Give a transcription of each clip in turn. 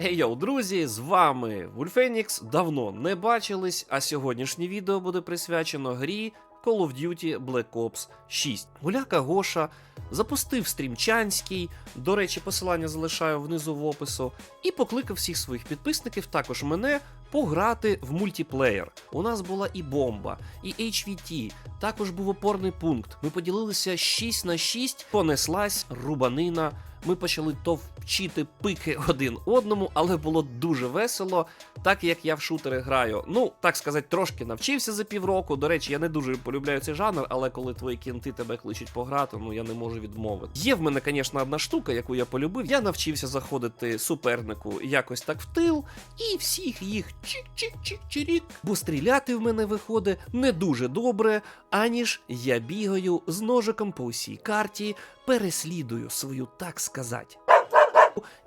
Ей друзі, з вами Вульфенікс. Давно не бачились, а сьогоднішнє відео буде присвячено грі Call of Duty Black Ops 6. Гуляка Гоша запустив стрімчанський, до речі, посилання залишаю внизу в опису, і покликав всіх своїх підписників, також мене, пограти в мультиплеєр. У нас була і бомба, і HVT, також був опорний пункт. Ми поділилися 6 на 6, понеслась рубанина. Ми почали товчити пики один одному, але було дуже весело, так як я в шутери граю. Ну, так сказати, трошки навчився за півроку. До речі, я не дуже полюбляю цей жанр, але коли твої кінти тебе кличуть пограти, ну я не можу відмовити. Є в мене, звісно, одна штука, яку я полюбив. Я навчився заходити супернику якось так в тил, і всіх їх чик-чик-чик-чирік. Бо стріляти в мене виходить не дуже добре, аніж я бігаю з ножиком по усій карті, переслідую свою, так сказати,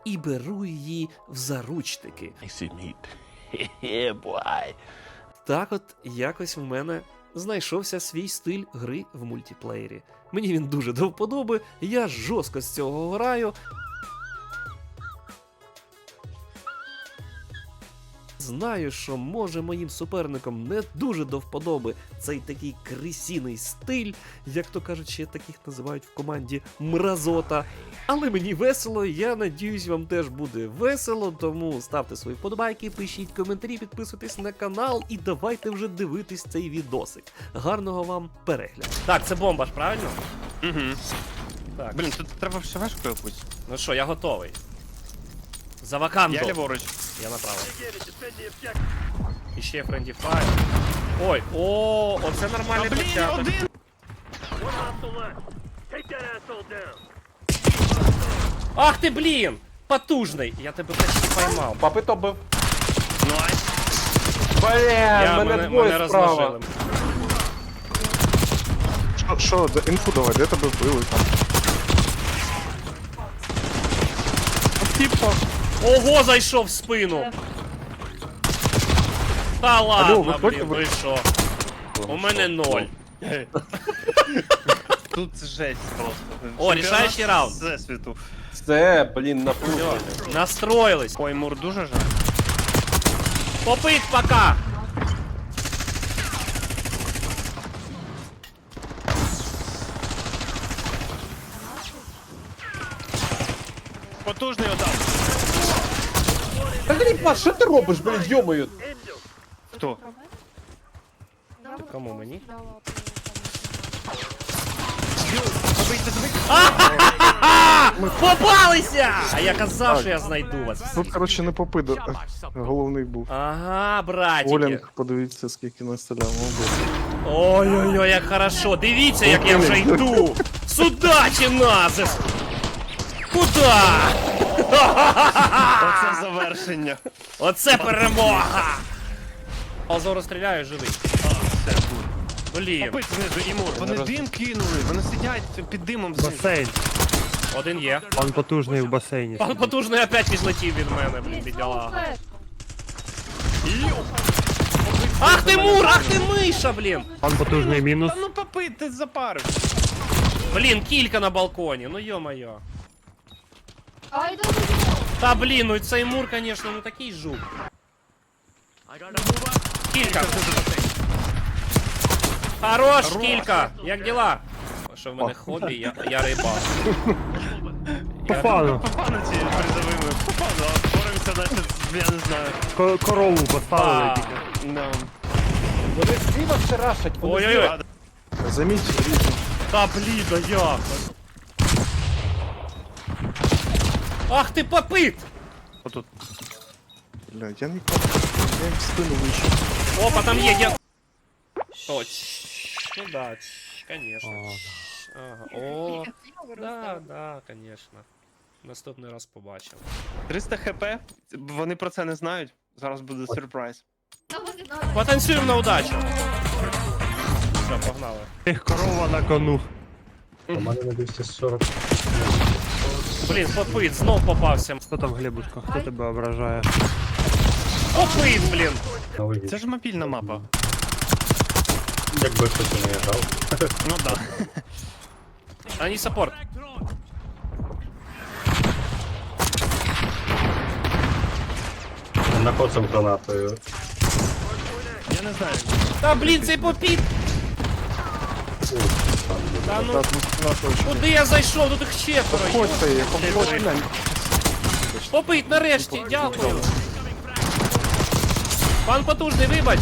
і беру її в заручники. Так от якось в мене знайшовся свій стиль гри в мультиплеєрі. Мені він дуже до вподоби, я жорстко з цього граю. Знаю, що може моїм суперникам не дуже до вподоби цей такий крисіний стиль, як то кажуть, ще таких називають в команді мразота. Але мені весело, я надіюсь, вам теж буде весело, тому ставте свої вподобайки, пишіть коментарі, підписуйтесь на канал і давайте вже дивитись цей відосик. Гарного вам перегляду. Так, це бомба ж, правильно? Угу. Так. Блін, тут треба все вешку якусь. Ну що, я готовий. За ваканту. Я ліворуч. Я направо. І ще Friendly Fire. Ой, о, оце нормальний Та блін, початок. один! Ах ти, блін! Потужний! Я тебе почти поймав. Попито бив. Найс. Бля, Я, мене, мене, двоє мене справа. розложили. Що, що, де- інфу давай, де тебе вбили там? Типа, Ого, зайшов в спину! Та ладно, виходьте, блін, ви- ви що? У мене ноль. Тут жесть просто. О, рішаючий раунд. Це, блін, на плюс. Все, настроїлись. Ой, мур дуже же. Попит пока! Потужний отдав. Та Гліпа, що ти робиш, блін, йомою? Хто? Кому мені? Попалися! А я казав, що я знайду вас. Тут, коротше, не попида. Головний був. Ага, братики. Олінг, подивіться, скільки настріляв. Ой-ой-ой, як хорошо. Дивіться, як я вже йду. Сюда, чиназис! Куда? Оце завершення. Оце перемога! Азоро стріляю, живий. Все, тут. Блін, знизу, і мур. Вони дим кинули, вони сидять під димом. всі. Басейн. один є. Пан потужний в басейні. Пан потужний опять відлетів від мене, блін, бідяла. Ах ти мур, ах ти миша, блін! Пан потужний мінус. Та ну попить, ти запарив. Блін, кілька на балконі, ну йо-моє. Ай, да, Та блін, ну цей мур, конечно, ну такий жук. Кілька. Хорош, кілька. Як діла? Що в мене хобі, я, я рибак. Фану. Попану ці призовими. Попану, а боремося, наче, я не знаю. Ко- Корову поставили тільки. No. Вони зліва все рашать, Ой-ой-ой. Заміть. Та блін, да як? Ах ти попит! Отут. Бля, я ніколи. Я їм в спину вийшов. Опа, там є, є. О, чш, ну да, чш, конечно. чш, Ага. О, да, да, конечно. Наступний раз побачимо. 300 хп, вони про це не знають. Зараз буде сюрприз. Потанцюємо на удачу. Все, погнали. Тих корова на кону. У мене на 240. Блін, попит, знов попався. Хто там Глебушка? Хто тебе ображає? Попит, блін. Новий Це ж мобільна мапа. Якби хтось не грав. Ну да. Ані саппорт. Він накоцав гранатою. Я не знаю. Та блін, цей попіт! Та ну, Так, ну сюди точно. куди я зайшов? Тут їх четверо. йо. Ходьте, я помогу, глянь. Попит, нарешті, дякую. Пан потужний, вибач.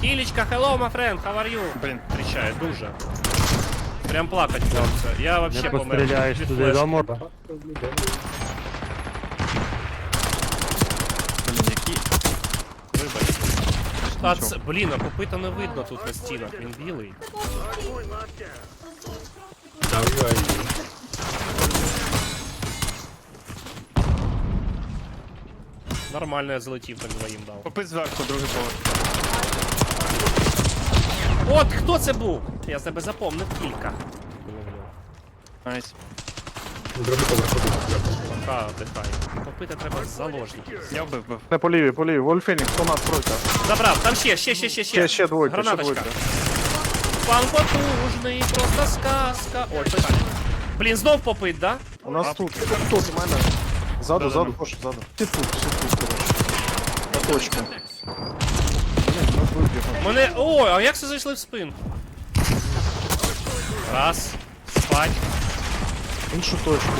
Кілечка, hello, my friend, how are you? Блін, тріщає дуже. Прям плакать хочеться. Я вообще Не помер. постріляєш від туди, флешки. да, мор? Блін, які. Вибач. А це, блін, а попита не видно тут на стінах, він білий. Дав UAV. Нормально я залетів так двоїм дав. Попит зверху, другий поверх. От хто це був? Я себе запомнив кілька. Найс. Другий поверх один. Пока дихай. Попита треба заложників. Я вбив, вбив. Не по ліві, по ліві. Вольфенікс, у нас тройка. Забрав, там ще, ще, ще, ще, Ще, ще двойка, ще Гранаточка. двойка. Пан потужний, просто сказка. Ой, питання. Блін, знов попит, да? У нас тут, тут, тут, у мене. Ззаду, ззаду, Гоша, ззаду. Всі тут, всі тут, коротше. На точку. Блін, нас вибігли. Мене. Ой, а як це зайшли в спин? Раз. Спать. Іншу точку.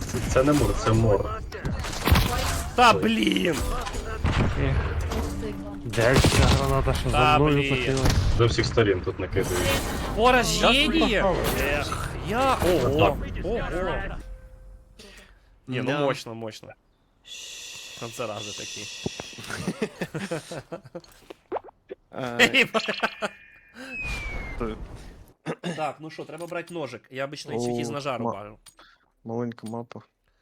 Це- Це не мур, це мор. Та блін! Де ця граната, що Та, за мною блін. хотіла? З усіх сторін тут накидають. Поражение! Ех, я. Ого! Ого! Не, ну Да. мощно, мощно. Канцерази такі. Е, то- Так, ну що, треба брати ножик. Я обично їх із О, ножа рубаю. Маленька мапа.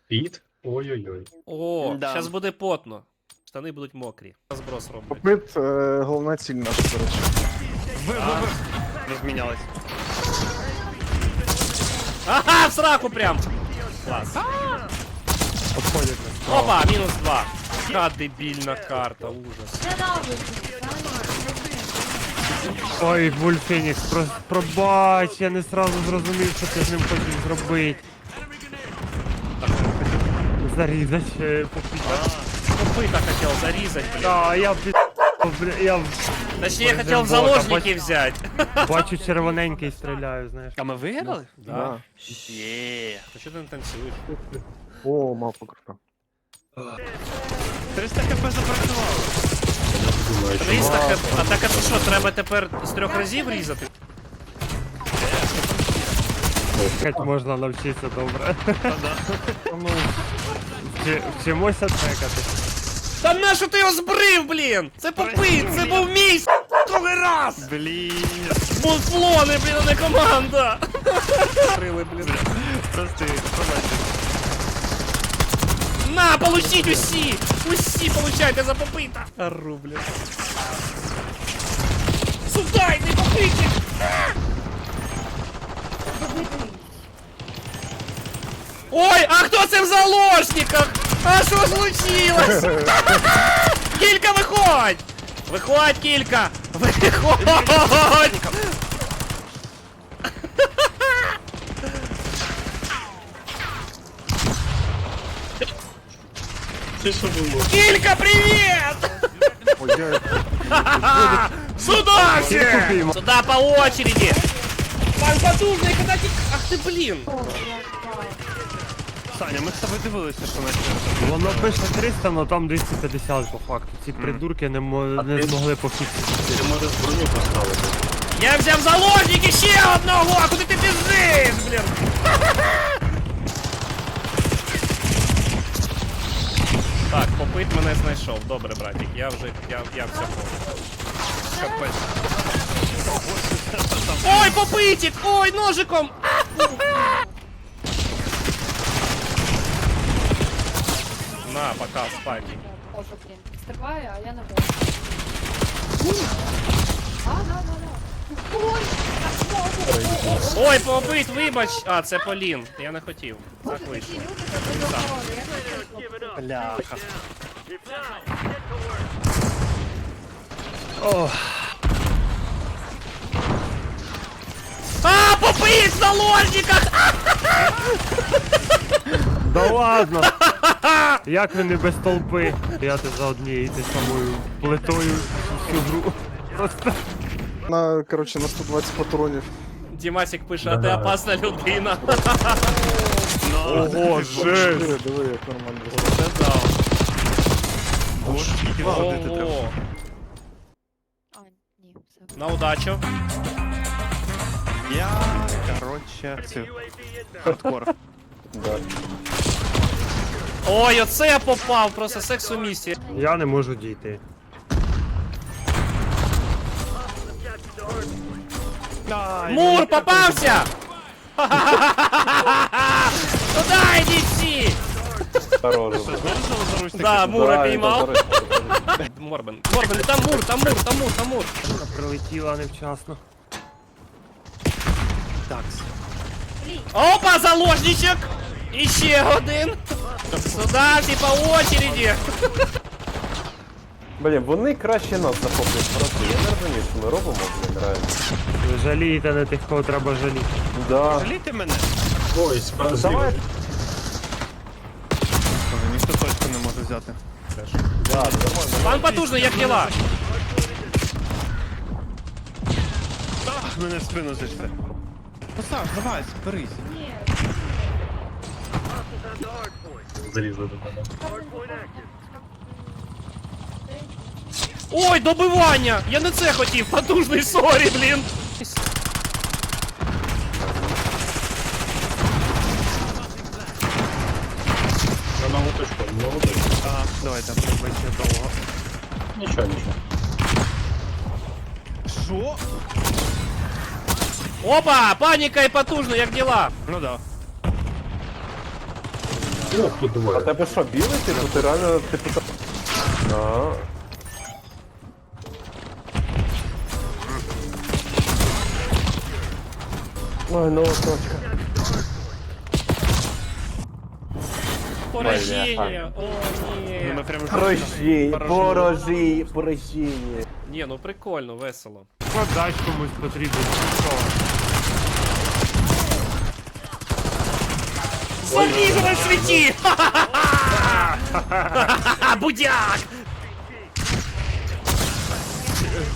Піт? Ой-ой-ой. О, Да. зараз буде потно. Штани будуть мокрі. Зброс роблять. Попит, е, головна ціль наша, до речі. Розмінялись. Ага, в сраку прям! Клас. Обходять нас. Опа, мінус два. Ха, дебільна карта, ужас. Ой, Вульфенікс, про, пробач, я не сразу зрозумів, що ти з ним хотів зробити. Зарізать, е, попіть. Копыта хотел зарезать, блин. Да, я під... бля, Я в- Точнее, я хотел в бота, заложники взять. бачу червоненький стріляю, знаєш. А ми виграли? Да. Є. А что ты не танцуешь? О, мапа крута. 300 хп запрацювало. 300 хп. А так а що, треба тепер з трьох разів різати? Як можна навчитися добре. Ну, Вчи- Вчимося трекати. Та на що ти його збрив, блін? Це попит, це був мій с**, другий раз! Блін. Мунфлони, блін, а не команда! Крили, блін. Просто побачив. На, получіть усі! Усі получайте за попита! Ару, блін. Сюда, йди попитик! Ой, а хто це в заложниках? А що случилось? Кілька, виходь! Виходь, кілька! Виходь! Ти що було? Кілька, привіт! Сюда все! Сюда по очереди! Пан потужний, когда ти... Ах ти, блін! Саня, ми з тобою дивилися, що наче. Воно пише 300, але там 250 по факту. Ці придурки не, мо- не змогли пофіксити. Ти можеш броню поставити. Я взяв заложники ще одного! А куди ти біжиш, блін? Так, попит мене знайшов. Добре, братик, я вже, я, я все. Ой, попитик! Ой, ножиком! На, пока, спать. Боже, блін. Стрибаю, а я не можу. А, да, да, да. Ой, попит, вибач! А, це Полін. Я не хотів. Так вийшло. Бляха. А, своїх заложниках! Да ладно! Як ви не без толпи? Я ти за однією ти самою плитою всю гру. Просто. На, короче, на 120 патронів. Дімасік пише, а ти опасна людина. Ого, жесть! Диви, як нормально. Це дав. Боже, скільки ходити треба. Ого. А, ні, все. На удачу. Я, коротше, це хардкор. Ой, оце я попав, просто секс у місті. Я не можу дійти. Мур попався! Туда йдіть всі! Да, Мура піймав. Морбен. Морбен, там Мур, там Мур, там Мур, там Мур. Вона прилетіла невчасно. Опа, заложничок! І ще один. Сюда, всі по очереді. Блін, вони краще нас захоплюють просто. Я не розумію, що ми робимо, блін, реально. Ви жалієте на тих, кого треба жаліти. Да. Жалійте мене. Ой, справді. Давай. Ніхто точку не може взяти. Да, нормально. Пан потужний, як діла? А, мене в спину зайшли. Ну давай, зберись. Ні, Залізли до мене. Ой, добивання! Я не це хотів, потужний сорі, блін. На нову точку, на нову точку. А, давайте, пробуйте довго. Нічого, нічого. Що? Опа, паніка і потужний, як діла? Ну да. Ох, тут А двоє. тебе що, білий типу? Ти реально типу так. А, Ой, ну точка. Пораження. О, Ну ні. ми Порожі, Поражу. порожі, порожіння. Ні, ну прикольно, весело. Подач комусь потрібен. Що? Залізо на світі! Ха-ха-ха! Будяк!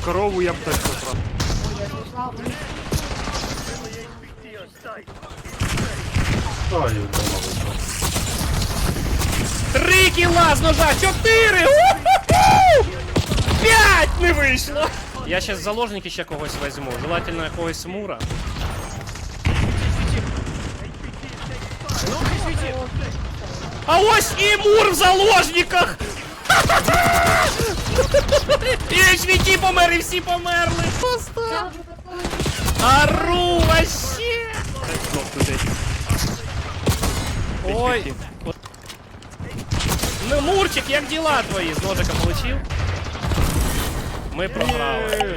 Корову я б точно прав. Три кіла з ножа! Чотири! П'ять не вийшло! Я щас заложники ще когось візьму. Желательно якогось мура. А ось і мур в заложниках! І HVT помер, і всі померли! Ару, вообще! Туди. Ой! Ну, Мурчик, як діла твої? З ножика получив? Ми програли.